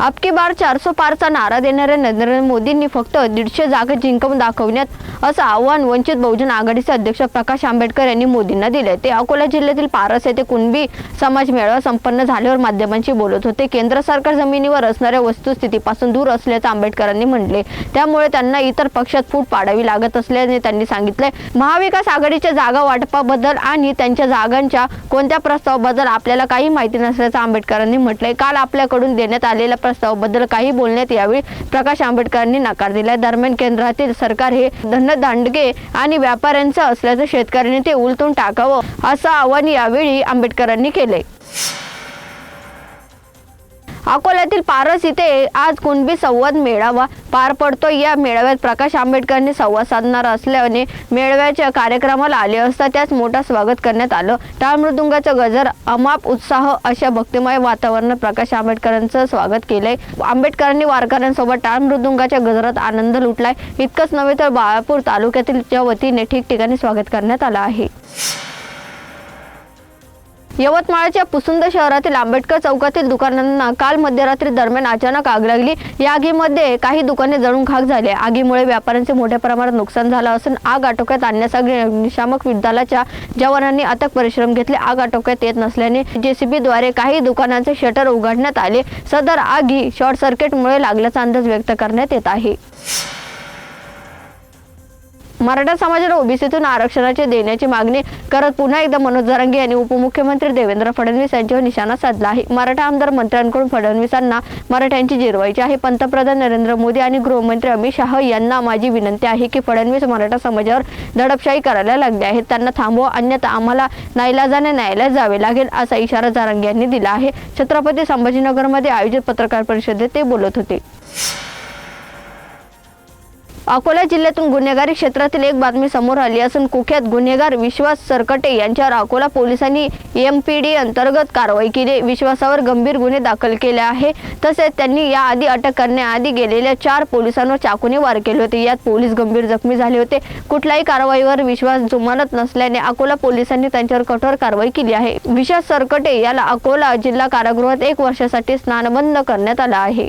आपकी बार चारसो पारचा नारा देणाऱ्या नरेंद्र मोदींनी फक्त दीडशे जागा जिंकून दाखवण्यात असं आव्हान वंचित बहुजन आघाडीचे अध्यक्ष प्रकाश आंबेडकर यांनी मोदींना दिले ते अकोला जिल्ह्यातील पारस येथे कुणबी समाज मेळावा संपन्न झाल्यावर माध्यमांशी बोलत होते. केंद्र सरकार जमिनीवर असणाऱ्या वस्तुस्थितीपासून दूर असल्याचं आंबेडकरांनी म्हटले त्यामुळे त्यांना इतर पक्षात फूट पाडावी लागत असल्याने त्यांनी सांगितले महाविकास आघाडीच्या जागा वाटपाबद्दल आणि त्यांच्या जागांच्या कोणत्या प्रस्तावाबद्दल आपल्याला काही माहिती नसल्याचं आंबेडकरांनी म्हटलंय. काल आपल्याकडून देण्यात आलेल्या प्रस्तावाबद्दल काही बोलण्यात यावेळी प्रकाश आंबेडकरांनी नकार दिला दरम्यान केंद्रातील सरकार हे धनदांडगे आणि व्यापाऱ्यांचं असल्याचं शेतकऱ्यांनी ते उलटून टाकावं असं आवाहन यावेळी आंबेडकरांनी केले अकोल्यातील पारस इथे आज कुणबी संवाद मेळावा पार पडतो या मेळाव्यात प्रकाश आंबेडकरांनी संवाद साधणार असल्याने मेळाव्याच्या कार्यक्रमाला आले असता त्याच मोठा स्वागत करण्यात आलं. टाळ मृदुंगाचा गजर अमाप उत्साह अशा भक्तिमय वातावरणात प्रकाश आंबेडकरांचं स्वागत केलंय. आंबेडकरांनी वारकऱ्यांसोबत टाळ मृदुंगाच्या गजरात आनंद लुटलाय. इतकंच नव्हे तर बाळापूर तालुक्यातील वतीने ठिकठिकाणी स्वागत करण्यात आलं आहे. यवतमाळच्या पुसुंद शहरातील आंबेडकर चौकातील दुकानांना काल मध्यरात्री दरम्यान अचानक आग लागली. या आगीमध्ये काही दुकाने जळून खाक झाले. आगीमुळे व्यापाऱ्यांचे मोठ्या प्रमाणात नुकसान झालं असून आग आटोक्यात आणण्यासाठी अग्निशामक विद्यालयाच्या जवानांनी अथक परिश्रम घेतले. आग आटोक्यात येत नसल्याने जेसीबीद्वारे काही दुकानांचे शटर उघडण्यात आले. सदर आगी शॉर्ट सर्किटमुळे लागल्याचा अंदाज व्यक्त करण्यात येत आहे. मराठा समाजाला ओबीसीतून आरक्षणाचे देण्याची मागणी करत पुन्हा एकदा मनोज जरांगे यांनी उपमुख्यमंत्री देवेंद्र फडणवीस यांच्यावर निशाणा साधला आहे. मराठा आमदार मंत्र्यांकडून फडणवीसांना मराठ्यांची जिरवायची आहे. पंतप्रधान नरेंद्र मोदी आणि गृहमंत्री अमित शाह यांना माझी विनंती आहे की फडणवीस मराठा समाजावर दडपशाही करायला लागले आहेत. त्यांना थांबवा अन्यथा आम्हाला नाईलाजाने न्यायालयात जावे लागेल असा इशारा जरांगे यांनी दिला आहे. छत्रपती संभाजीनगरमध्ये आयोजित पत्रकार परिषदेत ते बोलत होते. अकोला जिल्ह्यातून गुन्हेगारी क्षेत्रातील एक बातमी समोर आली असून कुख्यात गुन्हेगार विश्वास सरकटे यांच्यावर अकोला पोलिसांनी एम पी डी अंतर्गत कारवाई केली. विश्वासावर गंभीर गुन्हे दाखल केले आहे. तसेच त्यांनी याआधी अटक करण्याआधी गेलेल्या चार पोलिसांवर चाकूने वार केले होते. यात पोलीस गंभीर जखमी झाले होते. कुठल्याही कारवाईवर विश्वास जुमानत नसल्याने अकोला पोलिसांनी त्यांच्यावर कठोर कारवाई केली आहे. विश्वास सरकटे याला अकोला जिल्हा कारागृहात एक वर्षासाठी स्नानबंद करण्यात आला आहे.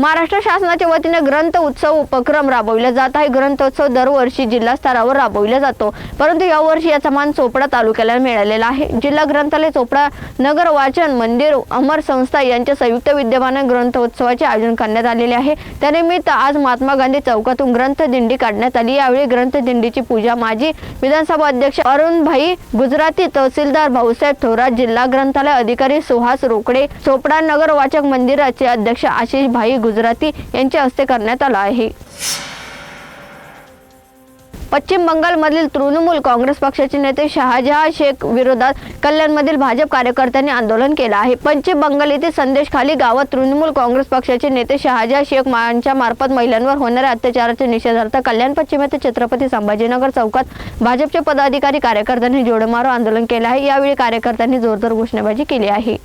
महाराष्ट्र शासनाच्या वतीने ग्रंथ उत्सव उपक्रम राबविला जात आहे. ग्रंथोत्सव दरवर्षी जिल्हा स्तरावर राबविला जातो. परंतु यावर्षी याचा मान चोपडा तालुक्याला मिळालेला आहे. जिल्हा ग्रंथालय चोपडा नगर वाचन मंदिर अमर संस्था यांच्या संयुक्त विद्यमाने ग्रंथोत्सवाचे आयोजन करण्यात आलेले आहे. त्यानिमित्त आज महात्मा गांधी चौकातून ग्रंथ दिंडी काढण्यात आली. यावेळी ग्रंथ दिंडीची पूजा माजी विधानसभा अध्यक्ष अरुणभाई गुजराती तहसीलदार भाऊसाहेब थोरात जिल्हा ग्रंथालय अधिकारी सुहास रोकडे चोपडा नगर वाचक मंदिराचे अध्यक्ष आशिष भाई गुजराती यांच्या हस्ते करण्यात आला आहे. पश्चिम बंगालमधील तृणमूल काँग्रेस पक्षाचे नेते शहाजहा शेख विरोधात कल्याणमधील भाजप कार्यकर्त्यांनी आंदोलन केलं आहे. पश्चिम बंगाल येथील संदेशखाली गावात तृणमूल काँग्रेस पक्षाचे नेते शहाजहा शेख यांच्या मार्फत महिलांवर होणाऱ्या अत्याचाराच्या निषेधार्थ कल्याण पश्चिम येथे छत्रपती संभाजीनगर चौकात भाजपचे पदाधिकारी कार्यकर्त्यांनी जोडमारो आंदोलन केलं आहे. यावेळी कार्यकर्त्यांनी जोरदार घोषणाबाजी केली आहे.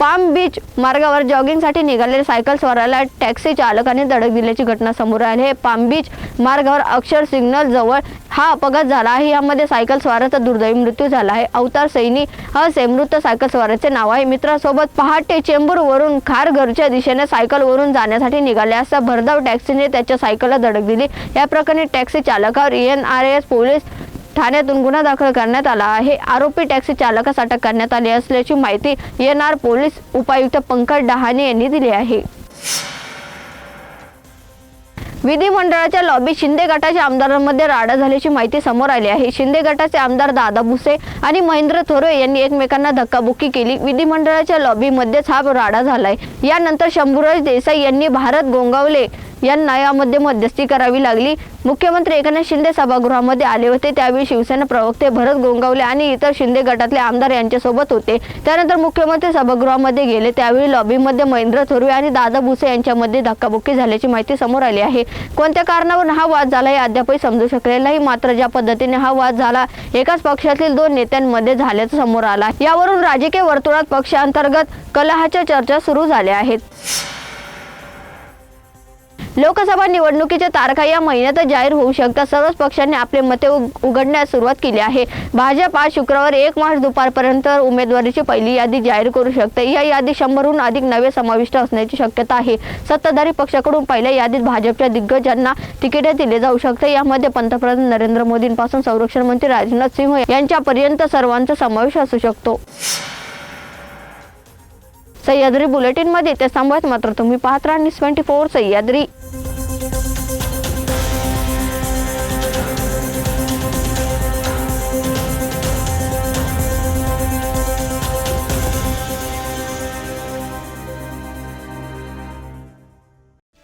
पाम बीच मार्गावर जॉगिंगसाठी निघालेल्या सायकल स्वाराला टॅक्सी चालकाने धडक दिल्याची घटना समोर आली आहे. पाम बीच मार्गावर अक्षर सिग्नल जवळ हा अपघात झाला आहे. यामध्ये सायकल स्वाराचा दुर्दैवी मृत्यू झाला आहे. अवतार सैनी हा सेमृत सायकल स्वाराचे नाव आहे. मित्रासोबत पहाटे चेंबूरवरून खारघरच्या दिशेने सायकलवरून जाण्यासाठी निघाले. असता भरधाव टॅक्सीने त्याच्या सायकलला धडक दिली. या प्रकरणी टॅक्सी चालकावर एन आर एस पोलीस ठाण्यातून गुन्हा दाखल करण्यात आला आहे. आरोपी टॅक्सी चालकास अटक करण्यात आली असल्याची माहिती एन पोलीस उपायुक्त पंकज डहाणे यांनी दिली आहे. विधिमंडळाच्या लॉबी शिंदे गटाच्या आमदारांमध्ये राडा झाल्याची माहिती समोर आली आहे. शिंदे गटाचे आमदार दादा भुसे आणि महेंद्र थोरे यांनी एकमेकांना धक्काबुक्की केली. विधिमंडळाच्या लॉबीमध्येच हा राडा झालाय. यानंतर शंभूराज देसाई यांनी भारत गोंगावले यांना यामध्ये मध्यस्थी करावी लागली. मुख्यमंत्री एकनाथ शिंदे सभागृहामध्ये आले होते. त्यावेळी शिवसेना प्रवक्ते भरत गोंगावले आणि इतर शिंदे गटातले आमदार यांच्यासोबत होते. त्यानंतर मुख्यमंत्री सभागृहामध्ये गेले. त्यावेळी लॉबीमध्ये महेंद्र थोरवे आणि दादा भुसे यांच्यामध्ये धक्काबुक्की झाल्याची माहिती समोर आली आहे. कोणत्या कारणावरून हा वाद झाला हे अद्यापही समजू शकले नाही मात्र ज्या पद्धतीने हा वाद झाला एकाच पक्षातील दोन नेत्यांमध्ये झाल्याचं समोर आला यावरून राजकीय वर्तुळात पक्षांतर्गत कलहाच्या चर्चा सुरू झाल्या आहेत. लोकसभा निवडणुकीच्या तारखा या महिन्यातच जाहीर होऊ शकतात. सर्वच पक्षांनी आपले मते उघडण्यास सुरुवात केली आहे. भाजप आज शुक्रवार एक मार्च दुपारपर्यंत उमेदवारीची पहिली यादी जाहीर करू शकते. या यादीत शंभरहून अधिक नवे समाविष्ट असण्याची शक्यता आहे. सत्ताधारी पक्षाकडून पहिल्या यादीत भाजपच्या दिग्गजांना तिकिटे दिले जाऊ शकते. यामध्ये पंतप्रधान नरेंद्र मोदींपासून संरक्षण मंत्री राजनाथ सिंह यांच्यापर्यंत सर्वांचा समावेश असू शकतो. सह्याद्री बुलेटिनमध्ये ते थांबवत मात्र तुम्ही पाहत राहा न्यूज ट्वेंटी फोर सह्याद्री.